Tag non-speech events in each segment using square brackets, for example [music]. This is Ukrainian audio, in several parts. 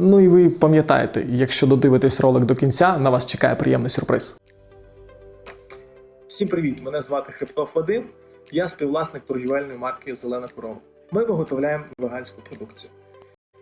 Ну і ви пам'ятаєте, якщо додивитесь ролик до кінця, на вас чекає приємний сюрприз. Всім привіт! Мене звати Хребтов Вадим. Я співвласник торгівельної марки Зелена корова. Ми виготовляємо веганську продукцію.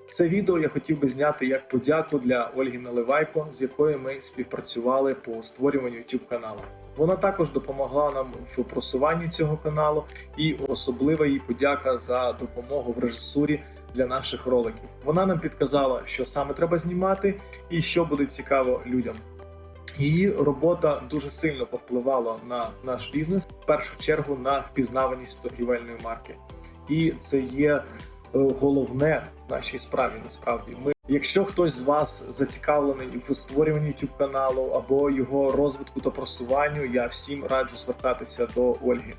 Це відео я хотів би зняти як подяку для Ольги Наливайко, з якою ми співпрацювали по створюванню YouTube каналу. Вона також допомогла нам в просуванні цього каналу, і особлива їй подяка за допомогу в режисурі для наших роликів. Вона нам підказала, що саме треба знімати і що буде цікаво людям. Її робота дуже сильно повпливала на наш бізнес, в першу чергу на впізнаваність торгівельної марки. І це є е, головне в нашій справі. Насправді, ми, якщо хтось з вас зацікавлений в створюванні youtube каналу або його розвитку та просуванню, я всім раджу звертатися до Ольги.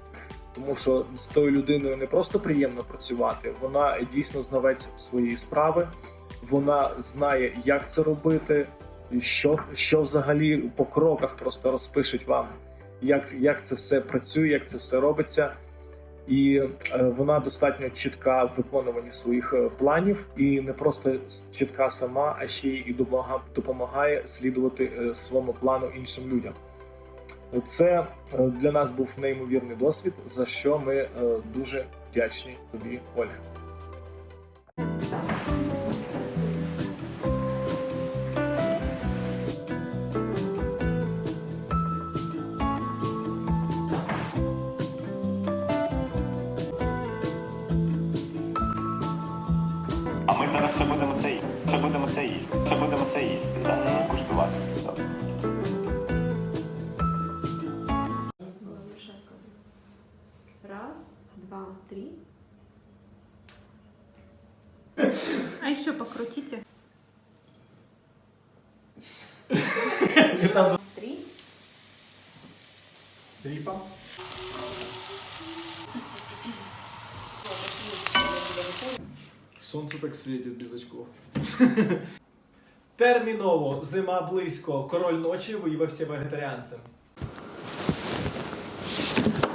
Тому що з тою людиною не просто приємно працювати, вона дійсно знавець своєї справи, вона знає, як це робити, що, що взагалі по кроках просто розпишуть вам, як, як це все працює, як це все робиться. І е, вона достатньо чітка в виконуванні своїх е, планів, і не просто чітка сама, а ще й допомагає слідувати е, своєму плану іншим людям. Це е, для нас був неймовірний досвід, за що ми е, дуже вдячні тобі, Ольга. А ми зараз ще будемо це їсти. Ще будемо це їсти. Ще будемо це їсти, так? Раз, два, три. [laughs] А еще покрутите. Три. Трипа. Сонце так світить без очков. Терміново, зима близько, король ночі виявився вегетаріанцем.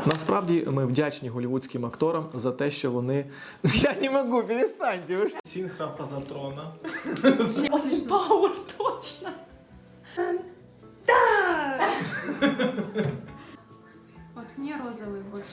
Насправді ми вдячні голівудським акторам за те, що вони. [laughs] Я не можу, перестаньте. Ви ж... Сінхра фазатрона. Остин Пауэр, точно. Так! [laughs] От мені розовий больше.